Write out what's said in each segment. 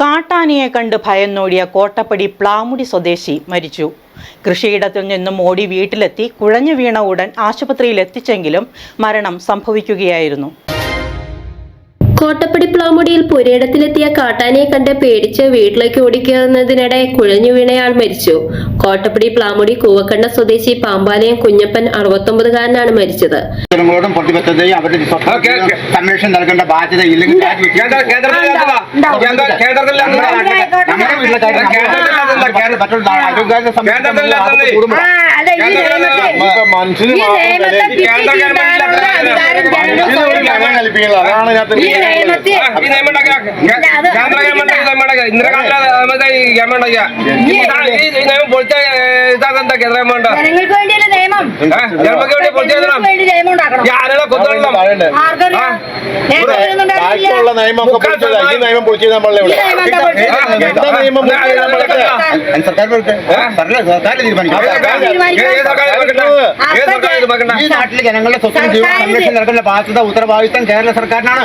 കാട്ടാനയെ കണ്ട് ഭയന്നോടിയ കോട്ടപ്പടി പ്ലാമുടി സ്വദേശി മരിച്ചു. കൃഷിയിടത്തിൽ നിന്നും ഓടി വീട്ടിലെത്തി കുഴഞ്ഞു വീണ ഉടൻ ആശുപത്രിയിൽ എത്തിച്ചെങ്കിലും മരണം സംഭവിക്കുകയായിരുന്നു. കോട്ടപ്പടി പ്ലാമുടിയിൽ പുരയിടത്തിലെത്തിയ കാട്ടാനയെ കണ്ട് പേടിച്ച് വീട്ടിലേക്ക് ഓടിക്കുന്നതിനിടെ കുഴഞ്ഞു വീണയാൾ മരിച്ചു. കോട്ടപ്പടി പ്ലാമുടി കൂവക്കണ്ട സ്വദേശി പാമ്പാലയം കുഞ്ഞപ്പൻ അറുപത്തൊമ്പതുകാരനാണ് മരിച്ചത്. ജനങ്ങളോടും പ്രതിബദ്ധതയും അവരുടെ നൽകേണ്ട ബാധ്യത ഇല്ലെങ്കിൽ മനുഷ്യന് ഈ അതാണ് ഇതിനകത്ത് ഇന്ദിരാഗാന്ധി ഗവൺമെന്റ് ഈ നിയമം പൊളിച്ച ഇതാക്കെന്താ കേന്ദ്ര ഗവൺമെന്റ് ബാക്കിയുള്ള നിയമമൊക്കെ പൊളിച്ചതാ. ഈ നിയമം പൊളിച്ചത് നമ്മളെ നിയമം എന്താ നിയമം ഈ നാട്ടിലെ ജനങ്ങളുടെ സ്വത്തും ജീവനും സംരക്ഷണം നൽകേണ്ട ബാധ്യത ഉത്തരവാദിത്തം കേരള സർക്കാരിനാണ്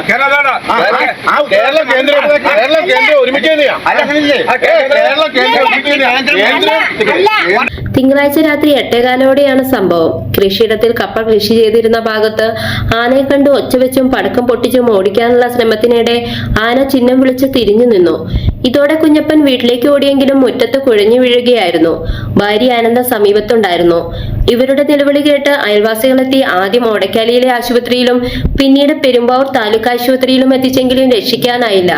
കേരളം കേന്ദ്രം കേരളം കേന്ദ്രം ഒരുമിച്ച് തന്നെയാ അല്ല അങ്ങനെയില്ലേ കേരളം കേന്ദ്രം ഒരുമിച്ച് കേന്ദ്രം അല്ല തിങ്കളാഴ്ച രാത്രി എട്ടേകാലോടെയാണ് സംഭവം. കൃഷിയിടത്തിൽ കപ്പ കൃഷി ചെയ്തിരുന്ന ഭാഗത്ത് ആനയെ കണ്ട് ഒച്ചവെച്ചും പടക്കം പൊട്ടിച്ചും ഓടിക്കാനുള്ള ശ്രമത്തിനിടെ ആന ചിഹ്നം വിളിച്ച് തിരിഞ്ഞു നിന്നു. ഇതോടെ കുഞ്ഞപ്പൻ വീട്ടിലേക്ക് ഓടിയെങ്കിലും മുറ്റത്ത് കുഴഞ്ഞു വീഴുകയായിരുന്നു. ഭാര്യ ആനന്ദ സമീപത്തുണ്ടായിരുന്നു. ഇവരുടെ നിലവിളി കേട്ട് അയൽവാസികളെത്തി ആദ്യം ഓടക്കാലിയിലെ ആശുപത്രിയിലും പിന്നീട് പെരുമ്പാവൂർ താലൂക്ക് ആശുപത്രിയിലും എത്തിച്ചെങ്കിലും രക്ഷിക്കാനായില്ല.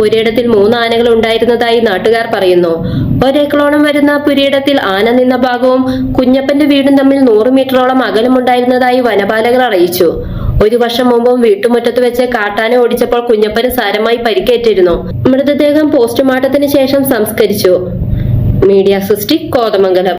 പുരയിടത്തിൽ മൂന്ന് ആനകൾ ഉണ്ടായിരുന്നതായി നാട്ടുകാർ പറയുന്നു. ഒരേക്കളോളം വരുന്ന പുരയിടത്തിൽ ആന നിന്ന ഭാഗവും കുഞ്ഞപ്പന്റെ വീടും തമ്മിൽ നൂറ് മീറ്ററോളം അകലമുണ്ടായിരുന്നതായി വനപാലകർ അറിയിച്ചു. ഒരു വർഷം മുമ്പും വീട്ടുമുറ്റത്ത് വെച്ച് കാട്ടാന ഓടിച്ചപ്പോൾ കുഞ്ഞപ്പന് സാരമായി പരിക്കേറ്റിരുന്നു. മൃതദേഹം പോസ്റ്റ്മോർട്ടത്തിന് ശേഷം സംസ്കരിച്ചു. മീഡിയ സൃഷ്ടി കോതമംഗലം.